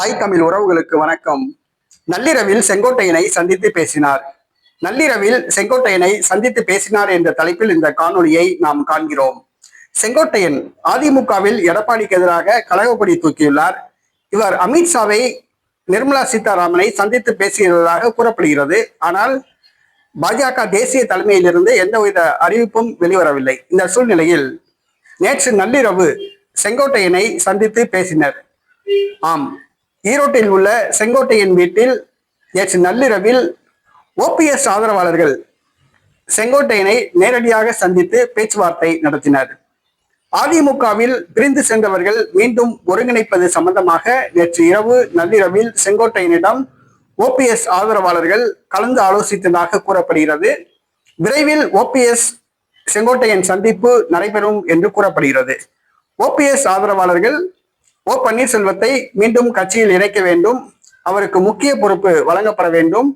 தாய் தமிழ் உறவுகளுக்கு வணக்கம். நள்ளிரவில் செங்கோட்டையனை சந்தித்து பேசினார். நள்ளிரவில் செங்கோட்டையனை சந்தித்து பேசினார் என்ற தலைப்பில் இந்த காணொலியை நாம் காண்கிறோம். செங்கோட்டையன் அதிமுகவில் எடப்பாடிக்கு எதிராக கழகப்படி தூக்கியுள்ளார். இவர் அமித்ஷாவை நிர்மலா சீதாராமனை சந்தித்து பேசியதாக கூறப்படுகிறது. ஆனால் பாஜக தேசிய தலைமையிலிருந்து எந்தவித அறிவிப்பும் வெளிவரவில்லை. இந்த சூழ்நிலையில் நேற்று நள்ளிரவு செங்கோட்டையனை சந்தித்து பேசினர். ஆம் ஈரோட்டில் உள்ள செங்கோட்டையன் வீட்டில் நேற்று நள்ளிரவில் ஓபிஎஸ் ஆதரவாளர்கள் செங்கோட்டையனை நேரடியாக சந்தித்து பேச்சுவார்த்தை நடத்தினர். அதிமுகவில் பிரிந்து சென்றவர்கள் மீண்டும் ஒருங்கிணைப்பது சம்பந்தமாக நேற்று இரவு நள்ளிரவில் செங்கோட்டையனிடம் ஓபிஎஸ் ஆதரவாளர்கள் கலந்து ஆலோசித்ததாக கூறப்படுகிறது. விரைவில் ஓபிஎஸ் செங்கோட்டையன் சந்திப்பு நடைபெறும் என்று கூறப்படுகிறது. ஓபிஎஸ் ஆதரவாளர்கள் ஓ பன்னீர்செல்வத்தை மீண்டும் கட்சியில் இணைக்க வேண்டும். அவருக்கு முக்கிய பொறுப்பு வழங்கப்பட வேண்டும்.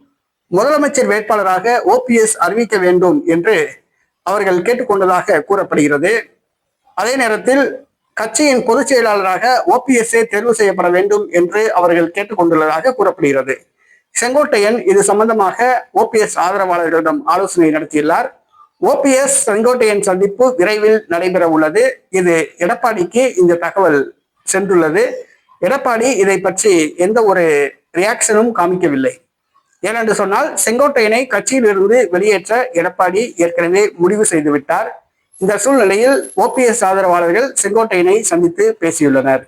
முதலமைச்சர் வேட்பாளராக ஓபிஎஸ் அறிவிக்க வேண்டும் என்று அவர்கள் கேட்டுக்கொண்டதாக கூறப்படுகிறது. அதே நேரத்தில் கட்சியின் பொதுச் செயலாளராக ஓபிஎஸ்ஏ தேர்வு செய்யப்பட வேண்டும் என்று அவர்கள் கேட்டுக்கொண்டுள்ளதாக கூறப்படுகிறது. செங்கோட்டையன் இது சம்பந்தமாக ஓபிஎஸ் ஆதரவாளர்களிடம் ஆலோசனை நடத்தியுள்ளார். ஓபிஎஸ் செங்கோட்டையன் சந்திப்பு விரைவில் நடைபெற உள்ளது இது எடப்பாடிக்கு இந்த தகவல் சென்றுள்ளது. எடப்பாடி இதை பற்றி எந்த ஒரு ரியாக்ஷனும் காமிக்கவில்லை. ஏனென்று சொன்னால் செங்கோட்டையனை கட்சியிலிருந்து வெளியேற்ற எடப்பாடி ஏற்கனவே முடிவு செய்துவிட்டார். இந்த சூழ்நிலையில் ஓபிஎஸ் ஆதரவாளர்கள் செங்கோட்டையனை சந்தித்து பேசியுள்ளனர்.